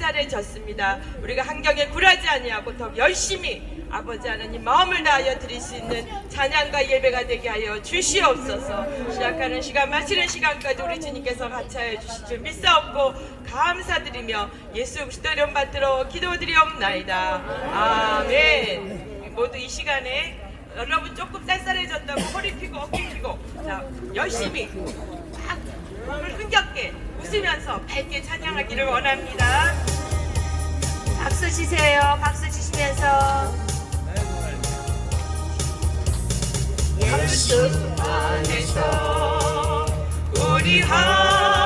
쌀쌀해졌습니다. 우리가 환경에 굴하지 아니하고 더 열심히 아버지 하나님 마음을 다하여 드릴 수 있는 찬양과 예배가 되게 하여 주시옵소서. 시작하는 시간 마치는 시간까지 우리 주님께서 같이 하여 주실 줄 믿사옵고 감사드리며 예수 그리스도 이름 받들어 기도드리옵나이다. 아멘. 모두 이 시간에 여러분 조금 쌀쌀해졌다고 허리 펴고 어깨 펴고 자 열심히 막 마음을 흥겹게 웃으면서 밝게 찬양하기를 원합니다. 박수 치세요. 박수 치시면서 예수 안에서 우리 화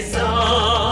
주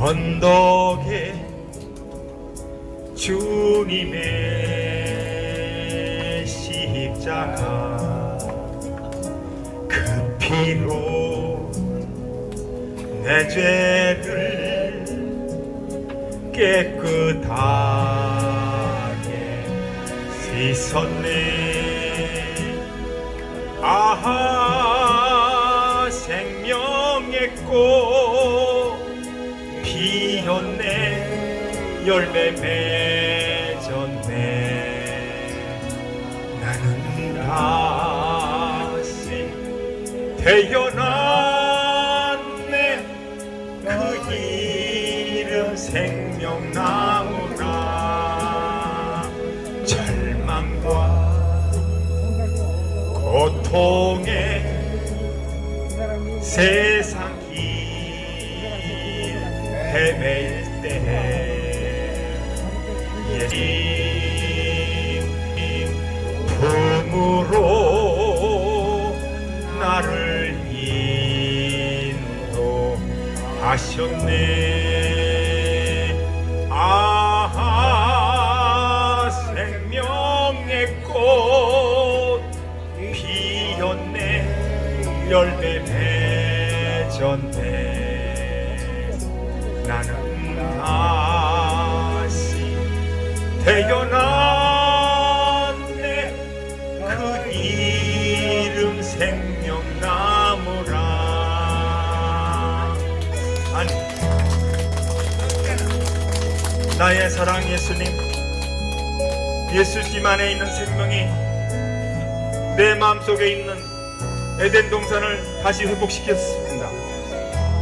언덕에 주님의 십자가 그 피로 내 죄를 깨끗하게 씻었네. 아하 생명의 꽃 열매 맺었네. 나는 다시 태어났네. 그 이름 생명나무라 절망과 고통에 세상 길 헤맬 때 품으로 나를 인도하셨네 태어났네 그 이름 생명나무라 아니 나의 사랑 예수님 예수님 안에 있는 생명이 내 마음속에 있는 에덴 동산을 다시 회복시켰습니다.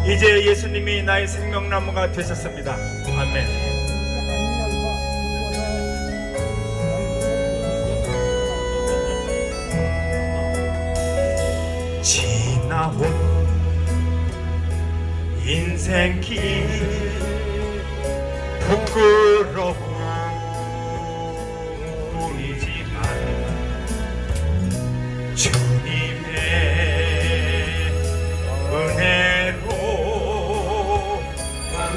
이제 예수님이 나의 생명나무가 되셨습니다. 아멘. 인생길 부끄러운 뿐이지만 주님의 은혜로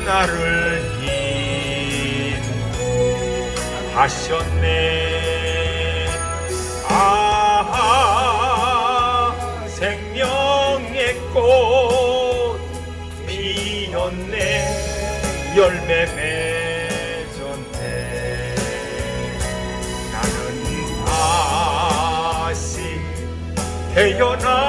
나를 인도하셨네 열매 맺었네 나는 다시 태어났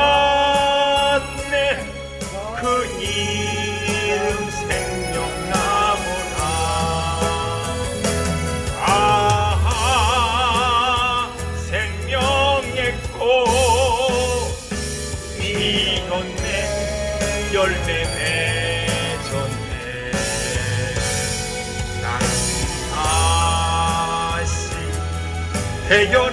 태어